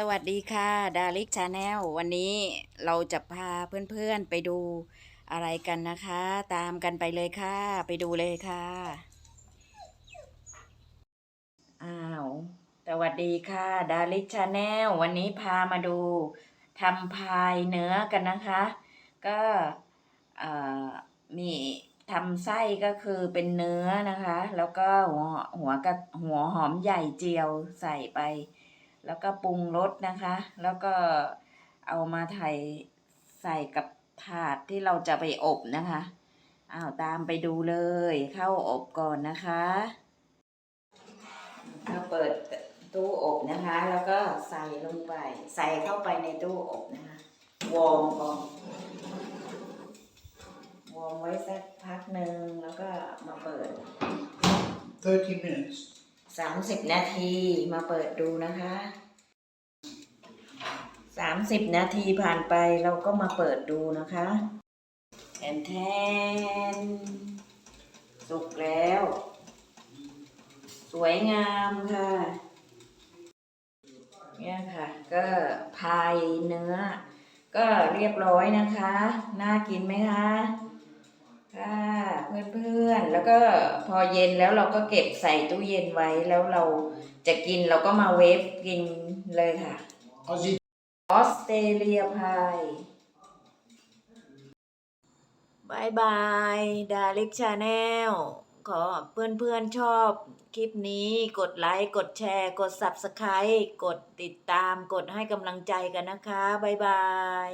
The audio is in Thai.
สวัสดีค่ะดาริกชาแนลวันนี้เราจะพาเพื่อนๆไปดูอะไรกันนะคะ ตามกันไปเลยค่ะ ไปดูเลยค่ะ อ้าว สวัสดีค่ะดาริกชาแนลวันนี้พามาดูทำพายเนื้อกันนะคะ ก็มีทำไส้ก็คือเป็นเนื้อนะคะ แล้วก็หัวหัวกระหัวหอมใหญ่เจียวใส่ไป แล้วก็ปรุงรสนะคะ แล้วก็เอามาไทยใส่กับถาดที่เราจะไปอบนะคะอ้าวตามไปดูเลย เข้าอบก่อนนะคะก็เปิดตู้อบนะคะ แล้วก็ใส่ลงไป ใส่เข้าไปในตู้อบนะคะวอร์มก่อนวอร์มไว้สักพักหนึ่งแล้วก็มาเปิด 30 minutes. สามสิบนาทีมาเปิดดูนะคะสามสิบนาทีผ่านไปเราก็มาเปิดดูนะคะแทนแทนสุกแล้ว สวยงามค่ะเนี่ยค่ะ ก็พายเนื้อ ก็เรียบร้อยนะคะ น่ากินไหมคะ ก็พอเย็นแล้วเราก็เก็บใส่ตู้เย็นไว้แล้วเราจะกินเราก็มาเวฟกินเลยค่ะ Aussie ออสเตรเลียพายบายบายดาริกชาแนลขอเพื่อนๆชอบคลิปนี้กดไลค์กดแชร์ กด Subscribe กดติดตามกดให้กำลังใจกันนะคะบายบาย